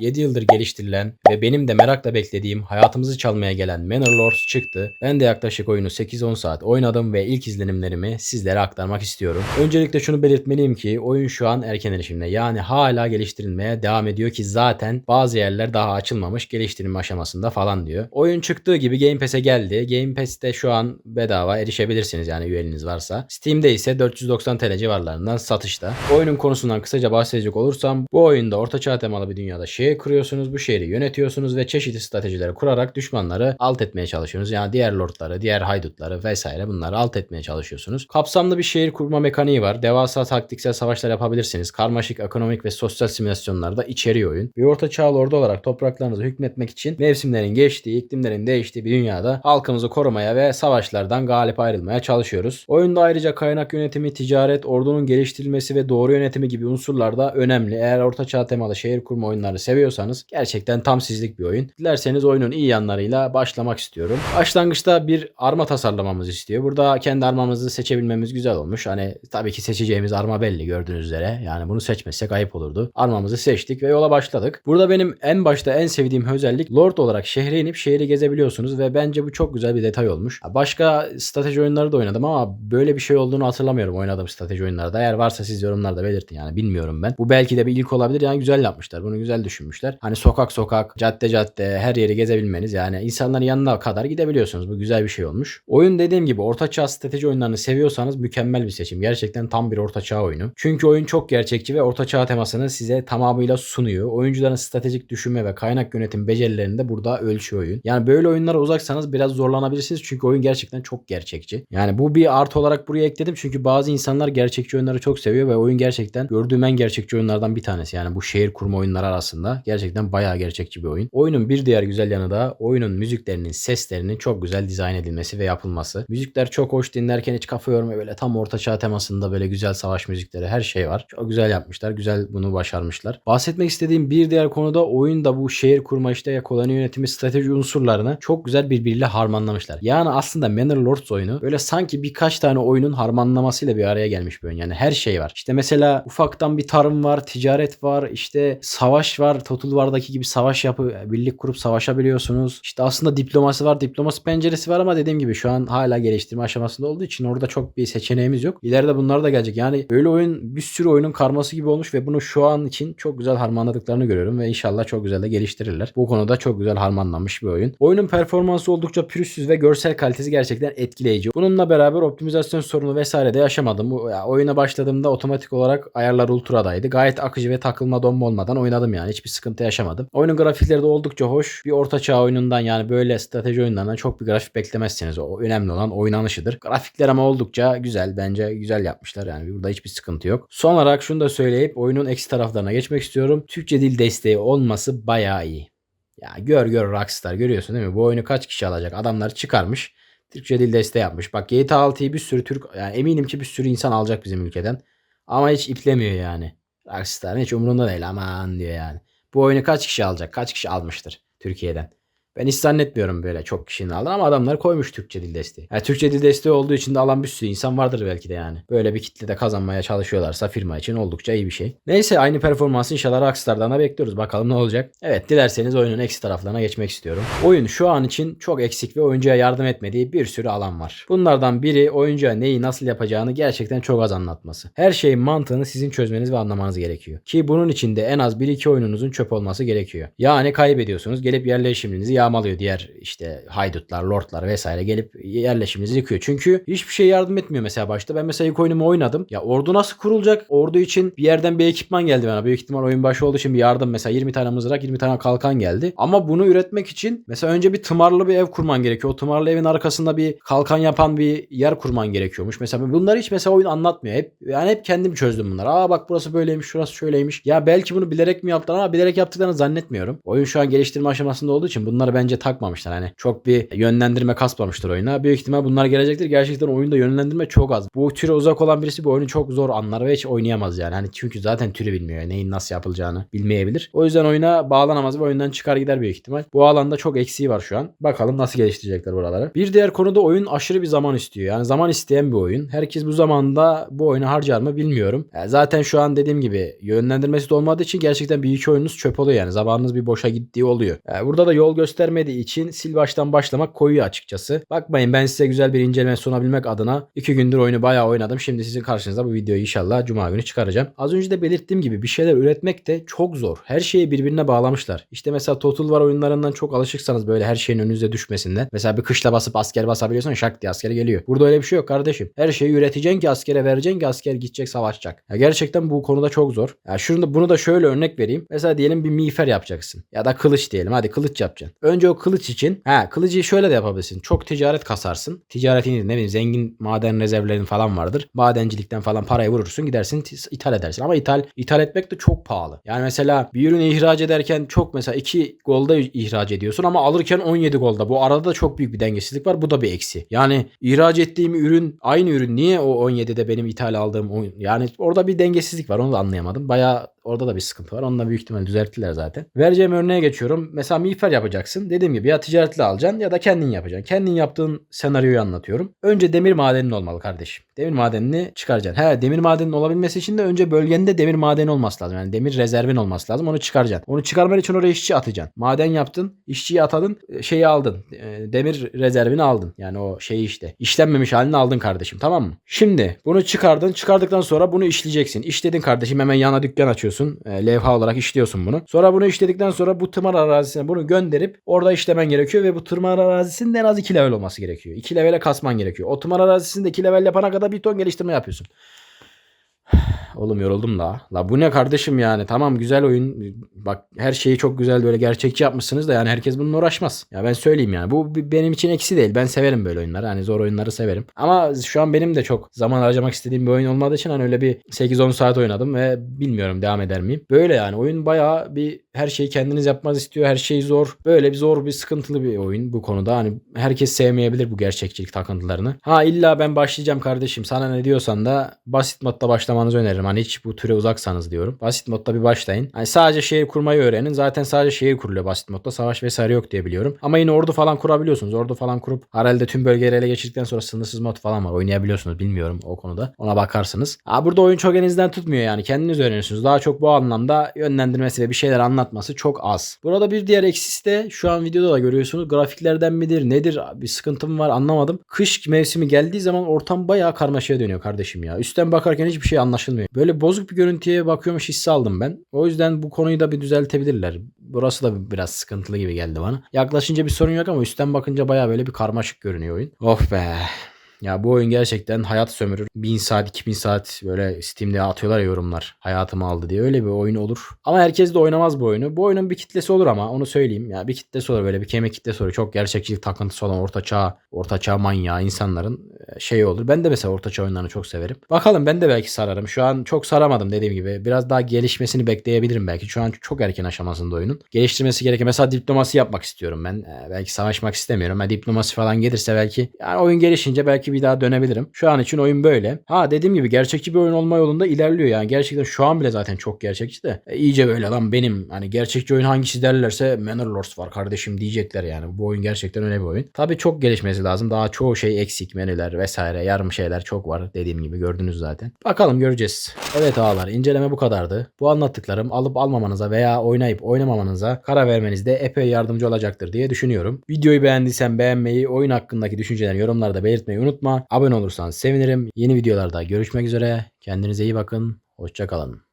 7 yıldır geliştirilen ve benim de merakla beklediğim hayatımızı çalmaya gelen Manor Lords çıktı. Ben de yaklaşık oyunu 8-10 saat oynadım ve ilk izlenimlerimi sizlere aktarmak istiyorum. Öncelikle şunu belirtmeliyim ki oyun şu an erken erişimde. Yani hala geliştirilmeye devam ediyor ki zaten bazı yerler daha açılmamış geliştirilme aşamasında falan diyor. Oyun çıktığı gibi Game Pass'e geldi. Game Pass'te şu an bedava erişebilirsiniz yani üyeliğiniz varsa. Steam'de ise 490 TL civarlarından satışta. Oyunun konusundan kısaca bahsedecek olursam bu oyunda ortaçağ temalı bir dünyada şehir kuruyorsunuz. Bu şehri yönetiyorsunuz ve çeşitli stratejileri kurarak düşmanları alt etmeye çalışıyorsunuz. Yani diğer lordları, diğer haydutları vesaire bunları alt etmeye çalışıyorsunuz. Kapsamlı bir şehir kurma mekaniği var. Devasa taktiksel savaşlar yapabilirsiniz. Karmaşık ekonomik ve sosyal simülasyonlar da içeriyor oyun. Bir ortaçağ lordu olarak topraklarınızı hükmetmek için mevsimlerin geçtiği, iklimlerin değiştiği bir dünyada halkımızı korumaya ve savaşlardan galip ayrılmaya çalışıyoruz. Oyunda ayrıca kaynak yönetimi, ticaret, ordunun geliştirilmesi ve doğru yönetimi gibi unsurlar da önemli. Eğer ortaçağ temalı şehir kurma oyunları seviyorsanız gerçekten tam sizlik bir oyun. Dilerseniz oyunun iyi yanlarıyla başlamak istiyorum. Başlangıçta bir arma tasarlamamızı istiyor. Burada kendi armamızı seçebilmemiz güzel olmuş. Hani tabii ki seçeceğimiz arma belli gördüğünüz üzere. Yani bunu seçmesek ayıp olurdu. Armamızı seçtik ve yola başladık. Burada benim en başta en sevdiğim özellik Lord olarak şehre inip şehri gezebiliyorsunuz ve bence bu çok güzel bir detay olmuş. Başka strateji oyunları da oynadım ama böyle bir şey olduğunu hatırlamıyorum oynadığım strateji oyunlarda. Eğer varsa siz yorumlarda belirtin yani bilmiyorum ben. Bu belki de bir ilk olabilir yani güzel yapmışlar. Bunu güzel düşünmüşler. Hani sokak sokak, cadde cadde her yeri gezebilmeniz yani insanların yanına kadar gidebiliyorsunuz. Bu güzel bir şey olmuş. Oyun dediğim gibi ortaçağ strateji oyunlarını seviyorsanız mükemmel bir seçim. Gerçekten tam bir ortaçağ oyunu. Çünkü oyun çok gerçekçi ve ortaçağ temasını size tamamıyla sunuyor. Oyuncuların stratejik düşünme ve kaynak yönetim becerilerini de burada ölçüyor oyun. Yani böyle oyunlara uzaksanız biraz zorlanabilirsiniz çünkü oyun gerçekten çok gerçekçi. Yani bu bir artı olarak buraya ekledim çünkü bazı insanlar gerçekçi oyunları çok seviyor ve oyun gerçekten gördüğüm en gerçekçi oyunlardan bir tanesi. Yani bu şehir kurma oyunları arasında gerçekten bayağı gerçekçi bir oyun. Oyunun bir diğer güzel yanı da oyunun müziklerinin, seslerinin çok güzel dizayn edilmesi ve yapılması. Müzikler çok hoş dinlerken hiç kafa yormuyor böyle tam ortaçağ temasında böyle güzel savaş müzikleri her şey var. Çok güzel yapmışlar. Güzel bunu başarmışlar. Bahsetmek istediğim bir diğer konuda oyunda bu şehir kurma işte ya koloni yönetimi strateji unsurlarını çok güzel birbiriyle harmanlamışlar. Yani aslında Manor Lords oyunu böyle sanki birkaç tane oyunun harmanlamasıyla bir araya gelmiş bir oyun. Yani her şey var. İşte mesela ufaktan bir tarım var, ticaret var, işte savaş var. Total War'daki gibi savaş yapı birlik kurup savaşabiliyorsunuz. İşte aslında diplomasi var, diplomasi penceresi var ama dediğim gibi şu an hala geliştirme aşamasında olduğu için orada çok bir seçeneğimiz yok. İleride bunlar da gelecek. Yani böyle oyun bir sürü oyunun karması gibi olmuş ve bunu şu an için çok güzel harmanladıklarını görüyorum ve inşallah çok güzel de geliştirirler. Bu konuda çok güzel harmanlanmış bir oyun. Oyunun performansı oldukça pürüzsüz ve görsel kalitesi gerçekten etkileyici. Bununla beraber optimizasyon sorunu vesaire de yaşamadım. Oyuna başladığımda otomatik olarak ayarlar ultradaydı. Gayet akıcı ve takılma donma olmadan oynadım yani. Hiçbir sıkıntı yaşamadım. Oyunun grafikleri de oldukça hoş. Bir orta çağ oyunundan yani böyle strateji oyunlarından çok bir grafik beklemezsiniz. O önemli olan oynanışıdır. Grafikler ama oldukça güzel. Bence güzel yapmışlar yani. Burada hiçbir sıkıntı yok. Son olarak şunu da söyleyip oyunun eksi taraflarına geçmek istiyorum. Türkçe dil desteği olması bayağı iyi. Ya gör gör Rockstar görüyorsun değil mi? Bu oyunu kaç kişi alacak? Adamlar çıkarmış. Türkçe dil desteği yapmış. Bak GTA 6'yı bir sürü Türk yani eminim ki bir sürü insan alacak bizim ülkeden. Ama hiç iplemiyor yani. Rockstar'ın hiç umurunda değil aman diyor yani. Bu oyunu kaç kişi alacak? Kaç kişi almıştır Türkiye'den? Ben hiç zannetmiyorum böyle çok kişinin aldığını ama adamlar koymuş Türkçe dil desteği. Yani Türkçe dil desteği olduğu için de alan bir sürü insan vardır belki de yani. Böyle bir kitlede kazanmaya çalışıyorlarsa firma için oldukça iyi bir şey. Neyse aynı performansı inşallah Rockstar'dan da bekliyoruz. Bakalım ne olacak. Evet dilerseniz oyunun eksi taraflarına geçmek istiyorum. Oyun şu an için çok eksik ve oyuncuya yardım etmediği bir sürü alan var. Bunlardan biri oyuncuya neyi nasıl yapacağını gerçekten çok az anlatması. Her şeyin mantığını sizin çözmeniz ve anlamanız gerekiyor. Ki bunun için de en az 1-2 oyununuzun çöp olması gerekiyor. Yani kaybediyorsunuz gelip yerleşiminizi yağmalıyor diğer işte haydutlar, lordlar vesaire gelip yerleşiminizi yıkıyor. Çünkü hiçbir şey yardım etmiyor mesela başta. Ben mesela ilk oyunumu oynadım. Ya ordu nasıl kurulacak? Ordu için bir yerden bir ekipman geldi bana. Büyük ihtimal oyun başı olduğu için bir yardım mesela 20 tane mızrak 20 tane kalkan geldi. Ama bunu üretmek için mesela önce bir tımarlı bir ev kurman gerekiyor. O tımarlı evin arkasında bir kalkan yapan bir yer kurman gerekiyormuş. Mesela bunları hiç mesela oyun anlatmıyor. Hep yani hep kendim çözdüm bunları. Aa bak burası böyleymiş, şurası şöyleymiş. Ya belki bunu bilerek mi yaptılar ama bilerek yaptıklarını zannetmiyorum. Oyun şu an geliştirme aşamasında olduğu için bunları bence takmamışlar. Hani çok bir yönlendirme kasmamışlar oyuna. Büyük ihtimal bunlar gelecektir. Gerçekten oyunda yönlendirme çok az. Bu türe uzak olan birisi bu oyunu çok zor anlar ve hiç oynayamaz yani. Hani çünkü zaten türü bilmiyor. Neyin nasıl yapılacağını bilmeyebilir. O yüzden oyuna bağlanamaz ve oyundan çıkar gider büyük ihtimal. Bu alanda çok eksiği var şu an. Bakalım nasıl geliştirecekler buraları. Bir diğer konuda oyun aşırı bir zaman istiyor. Yani zaman isteyen bir oyun. Herkes bu zamanda bu oyunu harcar mı bilmiyorum. Yani zaten şu an dediğim gibi yönlendirmesi de olmadığı için gerçekten bir iki oyunuz çöp oluyor yani. Zamanınız bir boşa gittiği oluyor. Yani burada da yol göstermediği için sil baştan başlamak koyuyor açıkçası. Bakmayın ben size güzel bir inceleme sunabilmek adına iki gündür oyunu bayağı oynadım. Şimdi sizin karşınızda bu videoyu inşallah cuma günü çıkaracağım. Az önce de belirttiğim gibi bir şeyler üretmek de çok zor. Her şeyi birbirine bağlamışlar. İşte mesela Total War oyunlarından çok alışıksanız böyle her şeyin önünüze düşmesinden. Mesela bir kışla basıp asker basabiliyorsan şak diye asker geliyor. Burada öyle bir şey yok kardeşim. Her şeyi üreteceksin ki askere vereceksin ki asker gidecek savaşacak. Ya gerçekten bu konuda çok zor. Ya şunu da, bunu da şöyle örnek vereyim. Mesela diyelim bir miğfer yapacaksın. Ya da kılıç diyelim. Hadi kılıç yapacaksın. Önce o kılıç için ha kılıcı şöyle de yapabilirsin. Çok ticaret kasarsın. Ticaretin ne bileyim zengin maden rezervlerin falan vardır. Madencilikten falan parayı vurursun gidersin ithal edersin. Ama ithal ithal etmek de çok pahalı. Yani mesela bir ürünü ihraç ederken çok mesela 2 golda ihraç ediyorsun ama alırken 17 golda. Bu arada da çok büyük bir dengesizlik var. Bu da bir eksi. Yani ihraç ettiğim ürün aynı ürün niye o 17'de benim ithal aldığım oyun? Yani orada bir dengesizlik var. Onu da anlayamadım. Bayağı orada da bir sıkıntı var. Onu da büyük ihtimal düzelttiler zaten. Vereceğim örneğe geçiyorum. Mesela miğfer yapacaksın. Dediğim gibi ya ticaretle alacaksın ya da kendin yapacaksın. Kendin yaptığın senaryoyu anlatıyorum. Önce demir madenin olmalı kardeşim. Demir madenini çıkaracaksın. He demir madenin olabilmesi için de önce bölgende demir madeni olması lazım. Yani demir rezervin olması lazım. Onu çıkaracaksın. Onu çıkarman için oraya işçi atacaksın. Maden yaptın. işçiyi atadın. Şeyi aldın. E, Demir rezervini aldın. Yani o şeyi işte. İşlenmemiş halini aldın kardeşim. Tamam mı? Şimdi bunu çıkardın. Çıkardıktan sonra bunu işleyeceksin. İşledin kardeşim. Hemen yana dükkan açıyorsun. E, levha olarak işliyorsun bunu. Sonra bunu işledikten sonra bu tımar arazisine bunu gönderip orada işlemen gerekiyor ve bu tımar arazisinde en az 2 level olması gerekiyor. 2 levele kasman gerekiyor. O tımar arazisinde 2 level yapana kadar bir ton geliştirme yapıyorsun. Oğlum yoruldum la. La bu ne kardeşim yani? Tamam güzel oyun. Bak her şeyi çok güzel böyle gerçekçi yapmışsınız da yani herkes bununla uğraşmaz. Ya ben söyleyeyim yani. Bu benim için eksi değil. Ben severim böyle oyunları. Hani zor oyunları severim. Ama şu an benim de çok zaman harcamak istediğim bir oyun olmadığı için hani öyle bir 8-10 saat oynadım ve bilmiyorum devam eder miyim. Böyle yani oyun bayağı bir her şeyi kendiniz yapmanız istiyor. Her şey zor. Böyle bir zor bir sıkıntılı bir oyun bu konuda. Hani herkes sevmeyebilir bu gerçekçilik takıntılarını. Ha illa ben başlayacağım kardeşim. Sana ne diyorsan da basit modda başlamanızı öneririm. Hani hiç bu türe uzaksanız diyorum. Basit modda bir başlayın. Hani sadece şehir kurmayı öğrenin. Zaten sadece şehir kuruluyor basit modda. Savaş vesaire yok diye biliyorum. Ama yine ordu falan kurabiliyorsunuz. Ordu falan kurup herhalde tüm bölgeleri ele geçirdikten sonra sınırsız mod falan var. Oynayabiliyorsunuz. Bilmiyorum o konuda. Ona bakarsınız. Ha, burada oyun çok elinizden tutmuyor yani. Kendiniz öğreniyorsunuz. Daha çok bu anlamda yönlendirmesi ve bir şeyler anlatması çok az. Burada bir diğer eksisi de şu an videoda da görüyorsunuz. Grafiklerden midir nedir bir sıkıntım var anlamadım. Kış mevsimi geldiği zaman ortam bayağı karmaşaya dönüyor kardeşim ya. Üstten bakarken hiçbir şey anlaşılmıyor. Böyle bozuk bir görüntüye bakıyormuş hissi aldım ben. O yüzden bu konuyu da bir düzeltebilirler. Burası da biraz sıkıntılı gibi geldi bana. Yaklaşınca bir sorun yok ama üstten bakınca bayağı böyle bir karmaşık görünüyor oyun. Of be. Ya bu oyun gerçekten hayat sömürür. 1000 saat 2000 saat böyle Steam'de atıyorlar yorumlar. Hayatımı aldı diye öyle bir oyun olur. Ama herkes de oynamaz bu oyunu. Bu oyunun bir kitlesi olur ama onu söyleyeyim. Ya bir kitlesi olur böyle bir kemik kitlesi olur. Çok gerçekçilik takıntısı olan orta çağ, orta çağ manyağı insanların e, şeyi olur. Ben de mesela orta çağ oyunlarını çok severim. Bakalım ben de belki sararım. Şu an çok saramadım dediğim gibi. Biraz daha gelişmesini bekleyebilirim belki. Şu an çok erken aşamasında oyunun. Geliştirmesi gereken mesela diplomasi yapmak istiyorum ben. E, belki savaşmak istemiyorum. Ha, diplomasi falan gelirse belki yani oyun gelişince belki bir daha dönebilirim. Şu an için oyun böyle. Ha dediğim gibi gerçekçi bir oyun olma yolunda ilerliyor yani. Gerçekten şu an bile zaten çok gerçekçi de. E, iyice böyle lan benim hani gerçekçi oyun hangisi derlerse Manor Lords var kardeşim diyecekler yani. Bu oyun gerçekten öyle bir oyun. Tabii çok gelişmesi lazım. Daha çoğu şey eksik menüler vesaire yarım şeyler çok var dediğim gibi gördünüz zaten. Bakalım göreceğiz. Evet ağalar inceleme bu kadardı. Bu anlattıklarım alıp almamanıza veya oynayıp oynamamanıza karar vermenizde epey yardımcı olacaktır diye düşünüyorum. Videoyu beğendiysen beğenmeyi, oyun hakkındaki düşüncelerini yorumlarda belirtmeyi unutma. Abone olursan sevinirim. Yeni videolarda görüşmek üzere. Kendinize iyi bakın. Hoşçakalın.